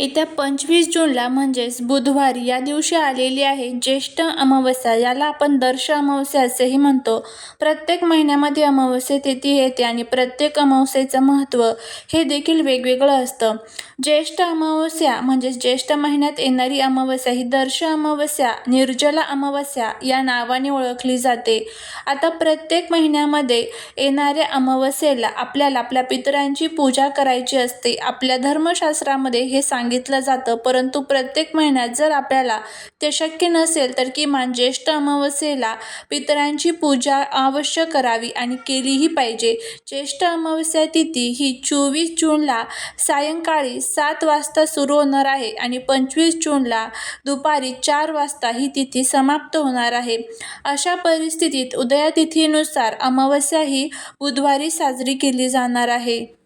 येत्या पंचवीस जूनला म्हणजेच बुधवारी या दिवशी आलेली आहे ज्येष्ठ अमावस्या. याला आपण दर्श अमावस्या असेही म्हणतो. प्रत्येक महिन्यामध्ये अमावस्या तिथी येते आणि प्रत्येक अमावस्येचं महत्त्व हे देखील वेगवेगळं असतं. ज्येष्ठ अमावस्या म्हणजेच ज्येष्ठ महिन्यात येणारी अमावस्या ही दर्श अमावस्या निर्जला अमावस्या या नावाने ओळखली जाते. आता प्रत्येक महिन्यामध्ये येणाऱ्या अमावस्येला आपल्याला आपल्या पितरांची पूजा करायची असते. आपल्या धर्मशास्त्रामध्ये हे सांग सांगितलं जातं. परंतु प्रत्येक महिन्यात जर आपल्याला ते शक्य नसेल तर किमान ज्येष्ठ अमावस्येला पितरांची पूजा अवश्य करावी आणि केलीही पाहिजे. ज्येष्ठ अमावस्या तिथी ही चोवीस जूनला सायंकाळी सात वाजता सुरू होणार आहे आणि पंचवीस जूनला दुपारी चार वाजता ही तिथी समाप्त होणार आहे. अशा परिस्थितीत उदयातिथीनुसार अमावस्या ही बुधवारी साजरी केली जाणार आहे.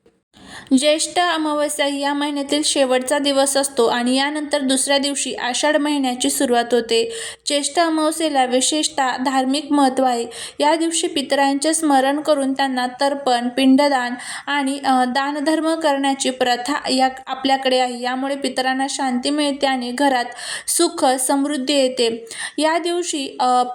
ज्येष्ठ अमावस्या या महिन्यातील शेवटचा दिवस असतो आणि यानंतर दुसऱ्या दिवशी आषाढ महिन्याची सुरुवात होते. ज्येष्ठ अमावस्येला विशेषतः धार्मिक महत्त्व आहे. या दिवशी पितरांचे स्मरण करून त्यांना तर्पण पिंडदान आणि दानधर्म करण्याची प्रथा या आपल्याकडे आहे. यामुळे पितरांना शांती मिळते आणि घरात सुख समृद्धी येते. या दिवशी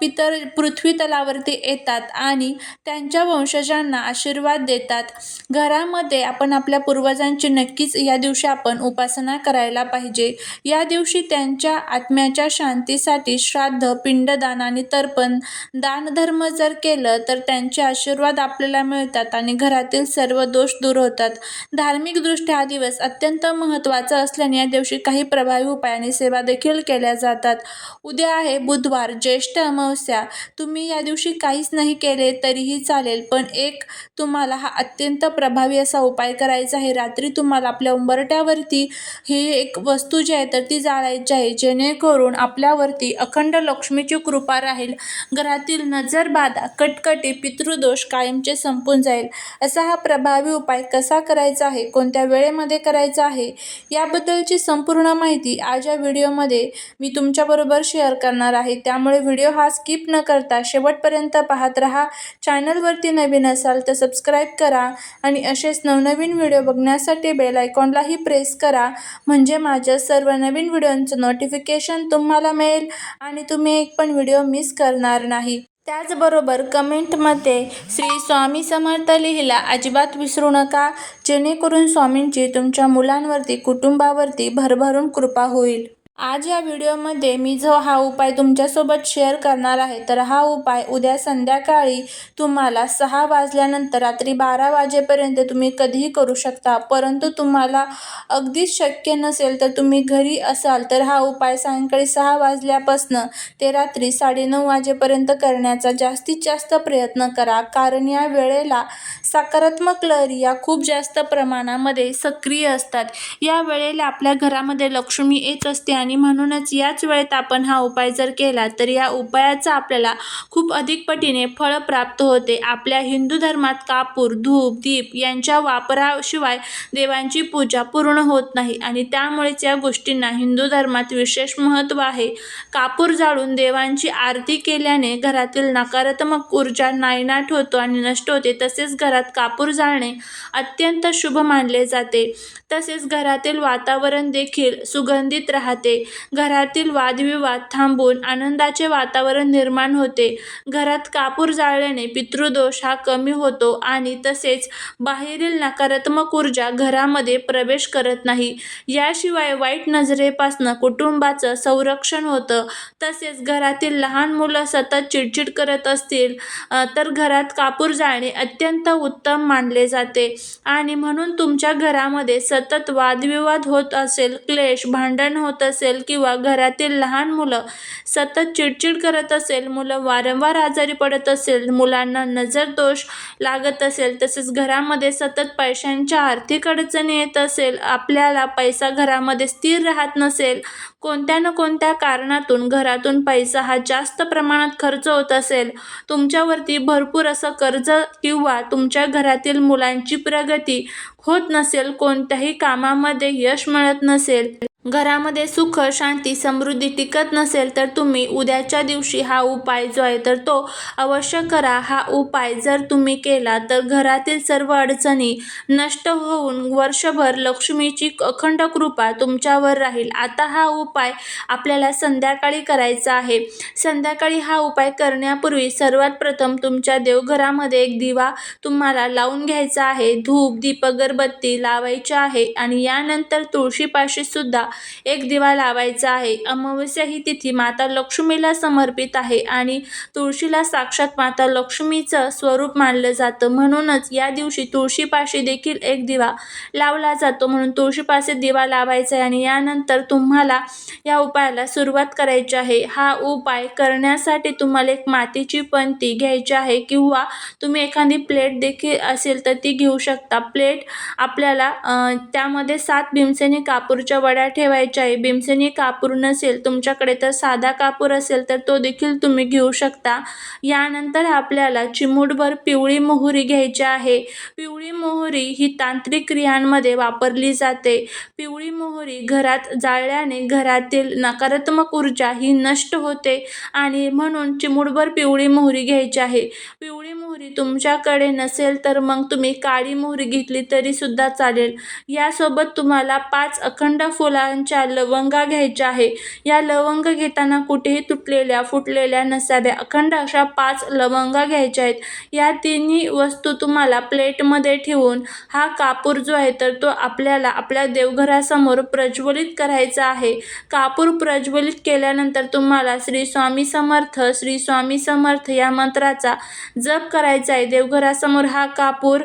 पितर पृथ्वी तलावरती येतात आणि त्यांच्या वंशजांना आशीर्वाद देतात. घरामध्ये आपण आपल्या पूर्वजांची नक्कीच या दिवशी आपण उपासना करायला पाहिजे. या दिवशी त्यांच्या आत्म्याच्या शांतीसाठी श्राद्ध पिंडदान आणि तर्पण दानधर्म जर केलं तर त्यांचे आशीर्वाद आपल्याला मिळतात आणि घरातील सर्व दोष दूर होतात. धार्मिकदृष्ट्या हा दिवस अत्यंत महत्त्वाचा असल्याने या दिवशी काही प्रभावी उपाय आणि सेवा देखील केल्या जातात. उद्या आहे बुधवार ज्येष्ठ अमावस्या. तुम्ही या दिवशी काहीच नाही केले तरीही चालेल पण एक तुम्हाला हा अत्यंत प्रभावी असा उपाय करायचा आहे. रात्री तुम्हाला आपल्या उंबरट्यावरती ही एक वस्तू जी आहे तर ती जाळायची आहे. जेणेकरून आपल्यावरती अखंड लक्ष्मीची कृपा राहील. घरातील नजरबाधा कटकटी पितृदोष कायमचे संपून जाईल. असा हा प्रभावी उपाय कसा करायचा आहे? कोणत्या वेळेमध्ये करायचा आहे? याबद्दलची संपूर्ण माहिती आज या व्हिडिओमध्ये मी तुमच्याबरोबर शेअर करणार आहे. त्यामुळे व्हिडिओ हा स्किप न करता शेवटपर्यंत पाहत राहा. चॅनलवरती नवीन असाल तर सबस्क्राईब करा आणि असेच नवनवीन व्हिडिओ बघण्यासाठी बेल आयकॉनलाही प्रेस करा. म्हणजे माझ्या सर्व नवीन व्हिडिओंचं नोटिफिकेशन तुम्हाला मिळेल आणि तुम्ही एक पण व्हिडिओ मिस करणार नाही. त्याचबरोबर कमेंटमध्ये श्री स्वामी समर्थ लिहिला अजिबात विसरू नका. जेणेकरून स्वामींची तुमच्या मुलांवरती कुटुंबावरती भरभरून कृपा होईल. आज या व्हिडिओमध्ये मी जो हा उपाय तुमच्यासोबत शेअर करणार आहे तर हा उपाय उद्या संध्याकाळी तुम्हाला सहा वाजल्यानंतर रात्री बारा वाजेपर्यंत तुम्ही कधीही करू शकता. परंतु तुम्हाला अगदीच शक्य नसेल तर तुम्ही घरी असाल तर हा उपाय सायंकाळी सहा वाजल्यापासनं ते रात्री साडेनऊ वाजेपर्यंत करण्याचा जास्तीत जास्त प्रयत्न करा. कारण या वेळेला सकारात्मक लहरी या खूप जास्त प्रमाणामध्ये सक्रिय असतात. या वेळेला आपल्या घरामध्ये लक्ष्मी येत असते आणि म्हणूनच याच वेळेत आपण हा उपाय जर केला तर या उपायाचा आपल्याला खूप अधिक पटीने फळ प्राप्त होते. आपल्या हिंदू धर्मात कापूर धूप दीप यांच्या वापराशिवाय देवांची पूजा पूर्ण होत नाही आणि त्यामुळेच या गोष्टींना हिंदू धर्मात विशेष महत्त्व आहे. कापूर जाळून देवांची आरती केल्याने घरातील नकारात्मक ऊर्जा नायनाट होतो आणि नष्ट होते. तसेच घरात कापूर जाळणे अत्यंत शुभ मानले जाते. तसेच घरातील वातावरण देखील सुगंधित राहते. घरातील वादविवाद थांबून आनंदाचे वातावरण निर्माण होते. घरात कापूर जाळल्याने पितृदोष हा कमी होतो आणि तसेच बाहेरील नकारात्मक ऊर्जा घरामध्ये प्रवेश करत नाही. याशिवाय वाईट नजरेपासनं कुटुंबाचं संरक्षण होतं. तसेच घरातील लहान मुलं सतत चिडचिड करत असतील तर घरात कापूर जाळणे अत्यंत उत्तम मानले जाते. आणि म्हणून तुमच्या घरामध्ये सतत वादविवाद होत असेल क्लेश भांडण होत असेल किंवा घरातील लहान मुलं सतत चिडचिड करत असेल मुलं वारंवार आजारी पडत असेल मुलांना नजर दोष लागत असेल तसेच घरामध्ये सतत पैशांच्या आर्थिक अडचणी येत असेल आपल्याला पैसा घरामध्ये स्थिर राहत नसेल कोणत्या ना कोणत्या कारणातून घरातून पैसा हा जास्त प्रमाणात खर्च होत असेल तुमच्यावरती भरपूर असं कर्ज किंवा तुमच्या घरातील मुलांची प्रगती होत नसेल कोणत्याही कामामध्ये यश मिळत नसेल घरामध्ये सुख शांती समृद्धी टिकत नसेल तर तुम्ही उद्याच्या दिवशी हा उपाय जो आहे तर तो अवश्य करा. हा उपाय जर तुम्ही केला तर घरातील सर्व अडचणी नष्ट होऊन वर्षभर लक्ष्मीची अखंड कृपा तुमच्यावर राहील. आता हा उपाय आपल्याला संध्याकाळी करायचा आहे. संध्याकाळी हा उपाय करण्यापूर्वी सर्वात प्रथम तुमच्या देवघरामध्ये एक दिवा तुम्हाला लावून घ्यायचा आहे. धूप दीप अगरबत्ती लावायची आहे आणि यानंतर तुळशीपाशी सुद्धा एक दिवा लावायचा आहे. अमावस्या ही तिथी माता लक्ष्मीला समर्पित आहे आणि तुळशीला साक्षात माता लक्ष्मीचं स्वरूप मानलं जातं. म्हणूनच या दिवशी तुळशीपाशी देखील एक दिवा लावला जातो. म्हणून तुळशीपाशी दिवा लावायचा आहे आणि यानंतर तुम्हाला या उपायाला सुरुवात करायची आहे. हा उपाय करण्यासाठी तुम्हाला एक मातीची पंती घ्यायची आहे किंवा तुम्ही एखादी प्लेट देखील असेल तर ती घेऊ शकता. प्लेट आपल्याला त्यामध्ये सात भीमसेनी कापूरच्या वड्या ठेवायची आहे. भीमसेनी कापूर नसेल तुमच्याकडे तर साधा कापूर असेल तर तो देखील तुम्ही घेऊ शकता. यानंतर आपल्याला चिमूटभर पिवळी मोहरी घ्यायची आहे. पिवळी मोहरी ही तांत्रिक क्रियांमध्ये वापरली जाते. पिवळी मोहरी घरात जाळल्याने घरातील नकारात्मक ऊर्जा ही नष्ट होते आणि म्हणून चिमूटभर पिवळी मोहरी घ्यायची आहे. पिवळी मोहरी तुमच्याकडे नसेल तर मग तुम्ही काळी मोहरी घेतली तरी सुद्धा चालेल. यासोबत तुम्हाला पाच अखंड फुलांच्या लवंगा घ्यायच्या आहे या लवंग घेताना कुठेही तुटलेल्या फुटलेल्या नसाव्या अखंड अशा पाच लवंगा घ्यायच्या आहेत. या तिन्ही वस्तू तुम्हाला प्लेटमध्ये ठेवून हा कापूर जो आहे तर तो आपल्याला आपल्या देवघरासमोर प्रज्वलित करायचा आहे. कापूर प्रज्वलित केल्यानंतर तुम्हाला श्री स्वामी समर्थ श्री स्वामी समर्थ या मंत्राचा जप करायचा आहे. देवघरासमोर हा कापूर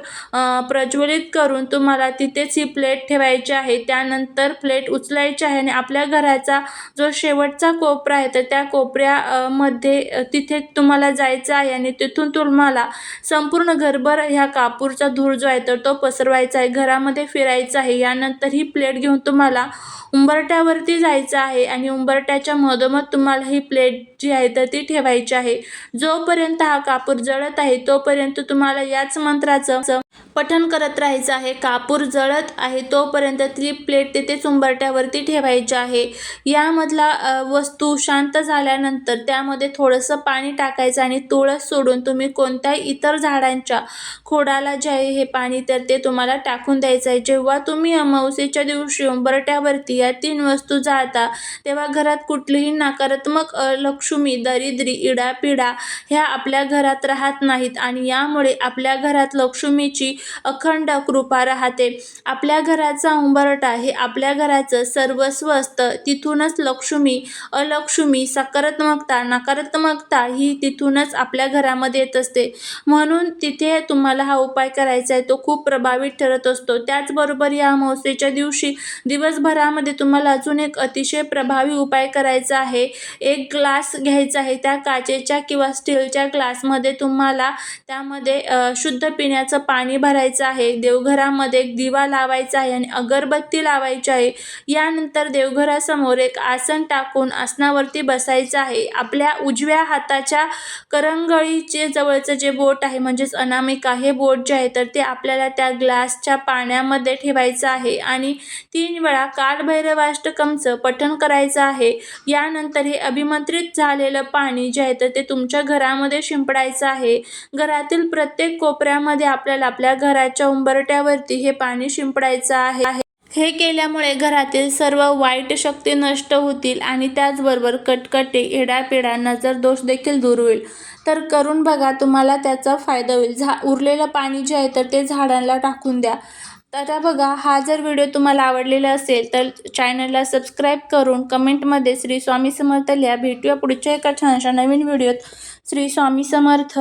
प्रज्वलित करून तुम्हाला तिथेच ही प्लेट ठेवायची आहे. त्यानंतर प्लेट उचलायची आहे आणि आपल्या घराचा जो शेवटचा कोपरा आहे तर त्या कोपऱ्यामध्ये तिथे तुम्हाला जायचं आहे आणि तिथून तुम्हाला संपूर्ण घरभर ह्या कापूरचा धूर जो आहे तर तो पसरवायचा आहे. घरामध्ये फिरायचा आहे. यानंतर ही प्लेट घेऊन तुम्हाला उंबरट्यावरती जायचं आहे आणि उंबरट्याच्या मधोमध तुम्हाला ही प्लेट जी आहे तर ती ठेवायची आहे. जोपर्यंत हा कापूर जळत आहे तोपर्यंत तुम्हाला याच मंत्राचं पठण करत राहायचं आहे. कापूर जळत आहे तोपर्यंत ती प्लेट तिथेच उंबरट्यावरती ठेवायची आहे. यामधला वस्तू शांत झाल्यानंतर त्यामध्ये थोडंसं पाणी टाकायचं आणि तुळस सोडून तुम्ही कोणत्याही इतर झाडांच्या खोडाला जे आहे हे पाणी तर ते तुम्हाला टाकून द्यायचं आहे. जेव्हा तुम्ही अमावस्येच्या दिवशी उंबरट्यावरती या तीन वस्तू जाळता तेव्हा घरात कुठलीही नकारात्मक लक्ष्मी दरिद्री इडापिडा ह्या आपल्या घरात राहत नाहीत आणि यामुळे आपल्या घरात लक्ष्मीची अखंड कृपा राहते. आपल्या घराचा उंबरटा हे आपल्या घराचं सर्वस्व असतं. तिथूनच लक्ष्मी अलक्ष्मी सकारात्मकता नकारात्मकता ही तिथूनच आपल्या घरामध्ये येत असते. म्हणून तिथे तुम्हाला हा उपाय करायचा आहे. तो खूप प्रभावी ठरत असतो. त्याचबरोबर या अमावस्येच्या दिवशी दिवसभरामध्ये तुम्हाला अजून एक अतिशय प्रभावी उपाय करायचा आहे. एक ग्लास घ्यायचा आहे. त्या काचेच्या किंवा स्टीलच्या ग्लासमध्ये तुम्हाला त्यामध्ये शुद्ध पिण्याचं पाणी भरायचं आहे देवघरामध्ये एक दिवा लावायचा आहे आणि अगरबत्ती लावायची आहे. यानंतर देवघरासमोर एक आसन टाकून आसनावरती बसायचं आहे. आपल्या उजव्या हाताच्या करंगळीचे जवळचं जे बोट आहे म्हणजेच अनामिका हे बोट जे आहे तर ते आपल्याला त्या ग्लासच्या पाण्यामध्ये ठेवायचं आहे आणि तीन वेळा कालभैरवाष्टकमचं पठण करायचं आहे. यानंतर हे अभिमंत्रित झालेलं पाणी जे आहे तर ते तुमच्या घरामध्ये शिंपडायचं आहे. घरातील प्रत्येक कोपऱ्यामध्ये आपल्याला आपल्या घराच्या उंबरट्यावरती हे पाणी शिंपडायचं आहे. हे केल्यामुळे घरातील सर्व वाईट शक्ती नष्ट होतील आणि त्याचबरोबर कटकटे येडापिडा नजर दोष देखील दूर होईल. तर करून बघा तुम्हाला त्याचा फायदा होईल. झा उरलेलं पाणी जे आहे तर ते झाडांना टाकून द्या. तर बघा हा जर व्हिडिओ तुम्हाला आवडलेला असेल तर चॅनलला सबस्क्राईब करून कमेंटमध्ये श्री स्वामी समर्थ लिहा. भेटूया पुढच्या एका छानशा नवीन व्हिडिओत. श्री स्वामी समर्थ.